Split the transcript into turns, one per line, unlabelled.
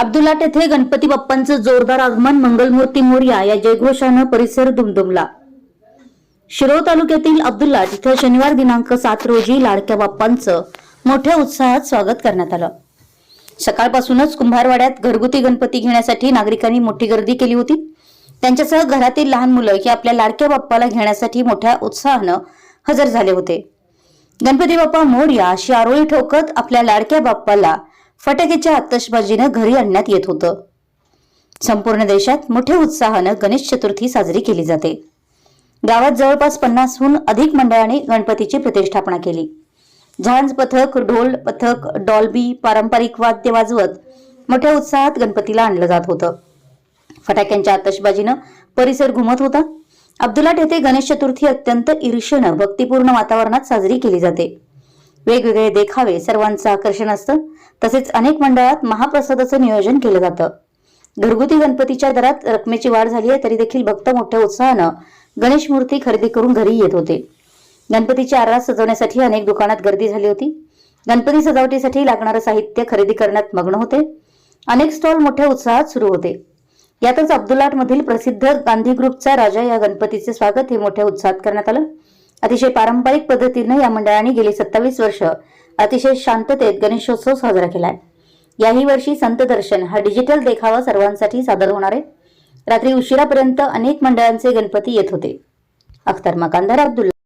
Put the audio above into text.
अब्दुल्लाट येथे गणपती बाप्पांचं जोरदार आगमन मंगलमूर्ती मोर्या या जयघोषानं परिसर दुमदुमला. शिरोळ तालुक्यातील अब्दुल्लाट इथं शनिवार दिनांक सात रोजी लाडक्या बाप्पांचं मोठ्या उत्साहात स्वागत करण्यात आलं. सकाळपासूनच कुंभारवाड्यात घरगुती गणपती घेण्यासाठी नागरिकांनी मोठी गर्दी केली होती. त्यांच्यासह घरातील लहान मुलं ही आपल्या लाडक्या बाप्पाला घेण्यासाठी मोठ्या उत्साहानं हजर झाले होते. गणपती बाप्पा मोर्या अशी आरोळी ठोकत आपल्या लाडक्या बाप्पाला फटाक्याच्या आतषबाजीनं घरी आणण्यात येत होतं. संपूर्ण देशात मोठ्या उत्साहानं गणेश चतुर्थी साजरी केली जाते. गावात जवळपास पन्नासहून अधिक मंडळाने गणपतीची प्रतिष्ठापना केली. झांज पथक ढोल पथक डॉल्बी पारंपरिक वाद्य वाजवत मोठ्या उत्साहात गणपतीला आणलं जात होतं. फटाक्यांच्या आतषबाजीनं परिसर घुमत होता. अब्दुलाट येथे गणेश चतुर्थी अत्यंत ईर्षेनं भक्तिपूर्ण वातावरणात साजरी केली जाते. वेगवेगळे देखावे सर्वांचं आकर्षण असतं. तसेच अनेक मंडळात महाप्रसादाचं नियोजन केलं जातं. घरगुती गणपतीच्या दरात रकमेची वाढ झाली आहे तरी देखील भक्त मोठ्या उत्साहानं गणेश मूर्ती खरेदी करून घरी येत होते. गणपतीची आरास सजवण्यासाठी अनेक दुकानात गर्दी झाली होती. गणपती सजावटीसाठी लागणारं साहित्य खरेदी करण्यात मग्न होते. अनेक स्टॉल मोठ्या उत्साहात सुरू होते. यातच अब्दुलाट मधील प्रसिद्ध गांधी ग्रुपचा राजा या गणपतीचे स्वागत हे मोठ्या उत्साहात करण्यात आलं. अतिशय पारंपरिक पद्धतीनं या मंडळाने गेली सत्तावीस वर्ष अतिशय शांततेत गणेशोत्सव साजरा केलाय. याही वर्षी संत दर्शन हा डिजिटल देखावा सर्वांसाठी सादर होणार आहे. रात्री उशिरापर्यंत अनेक मंडळांचे गणपती येत होते. अख्तर मकानदार अब्दुल्ला